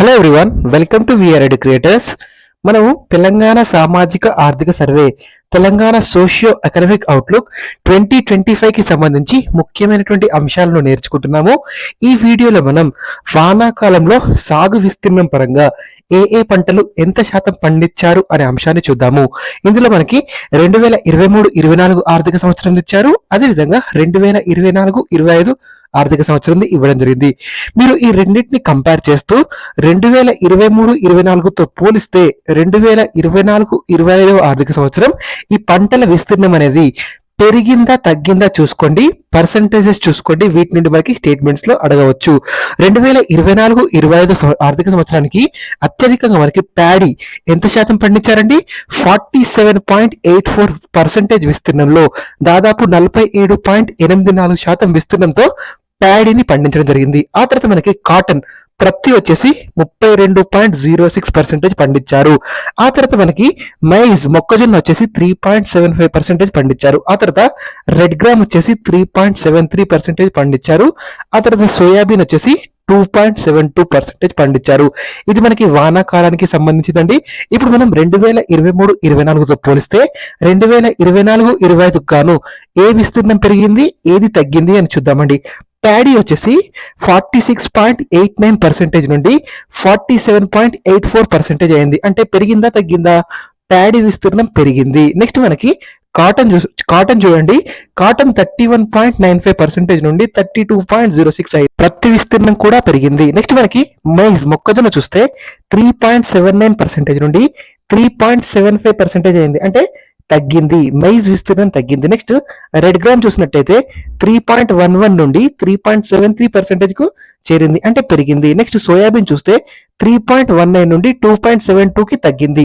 Hello everyone welcome to VR ed creators మనం తెలంగాణ సామాజిక ఆర్థిక survey Telangana socio economic outlook twenty twenty ఫైవ్కి సంబంధించి ముఖ్యమైనటువంటి అంశాలను నేర్చుకుంటున్నాము. ఈ వీడియోలో మనం వానాకాలంలో సాగు విస్తీర్ణం పరంగా ఏ ఏ పంటలు ఎంత శాతం పండించారు అనే అంశాన్ని చూద్దాము. ఇందులో మనకి రెండు వేల ఇరవై మూడు ఇరవై నాలుగు ఆర్థిక సంవత్సరం ఇచ్చారు. అదేవిధంగా రెండు వేల ఇరవై నాలుగు ఇరవై ఐదు ఆర్థిక సంవత్సరం ఇవ్వడం జరిగింది. మీరు ఈ రెండింటిని కంపేర్ చేస్తూ రెండు వేల ఇరవై మూడు ఇరవై నాలుగుతో పోలిస్తే రెండు వేల ఇరవై నాలుగు ఇరవై ఐదవ ఆర్థిక సంవత్సరం ఈ పంటల విస్తీర్ణం అనేది పెరిగిందా తగ్గిందా చూసుకోండి. పర్సంటేజెస్ చూసుకోండి. వీటి నుండి మనకి స్టేట్మెంట్స్లో అడగవచ్చు. రెండు వేల ఇరవై నాలుగు ఇరవై ఐదు ఆర్థిక సంవత్సరానికి అత్యధికంగా మనకి ప్యాడీ ఎంత శాతం పండించారండి? Forty seven point eight four percentage విస్తీర్ణంలో దాదాపు నలభై ఏడు పాయింట్ ఎనిమిది నాలుగు శాతం విస్తీర్ణంతో ప్యాడీని పండించడం జరిగింది. ఆ తర్వాత మనకి కాటన్ ప్రతి వచ్చేసి ముప్పై రెండు పాయింట్ జీరో సిక్స్ పర్సెంటేజ్ పండించారు. ఆ తర్వాత మనకి మైజ్ మొక్కజొన్న వచ్చేసి three point seven five percentage పండించారు. ఆ తర్వాత రెడ్ గ్రామ్ వచ్చేసి three point seven three percentage పండించారు. ఆ తర్వాత సోయాబీన్ వచ్చేసి two point seven two percentage పండించారు. ఇది మనకి వానాకాలానికి సంబంధించిందండి. ఇప్పుడు మనం రెండు వేల ఇరవై మూడు ఇరవై నాలుగుతో పోలిస్తే రెండు వేల ఇరవై నాలుగు ఇరవై ఐదుకు గాను ఏ విస్తీర్ణం పెరిగింది ఏది తగ్గింది అని చూద్దామండి. ప్యాడీ వచ్చేసి forty six point eight nine percentage నుండి forty seven point eight four percentage అయింది. అంటే పెరిగిందా తగ్గిందా? ప్యాడీ విస్తీర్ణం పెరిగింది. నెక్స్ట్ మనకి కాటన్ చూ కాటన్ చూడండి. Cotton thirty one point nine five percentage నుండి thirty two point zero six అయింది. ప్రతి విస్తీర్ణం కూడా పెరిగింది. నెక్స్ట్ మనకి మైజ్ మొక్కజొన్న చూస్తే three point seven nine percentage నుండి three point seven five percentage అయింది. అంటే తగ్గింది. మైజ్ విస్తీర్ణం తగ్గింది. నెక్స్ట్ రెడ్ గ్రామ్ చూసినట్టయితే త్రీ పాయింట్ వన్ వన్ నుండి త్రీ పాయింట్ సెవెన్ త్రీ పర్సెంటేజ్కు చేరింది. అంటే పెరిగింది. నెక్స్ట్ సోయాబీన్ చూస్తే త్రీ పాయింట్ వన్ నైన్ నుండి టూ పాయింట్ సెవెన్ టూ కి తగ్గింది.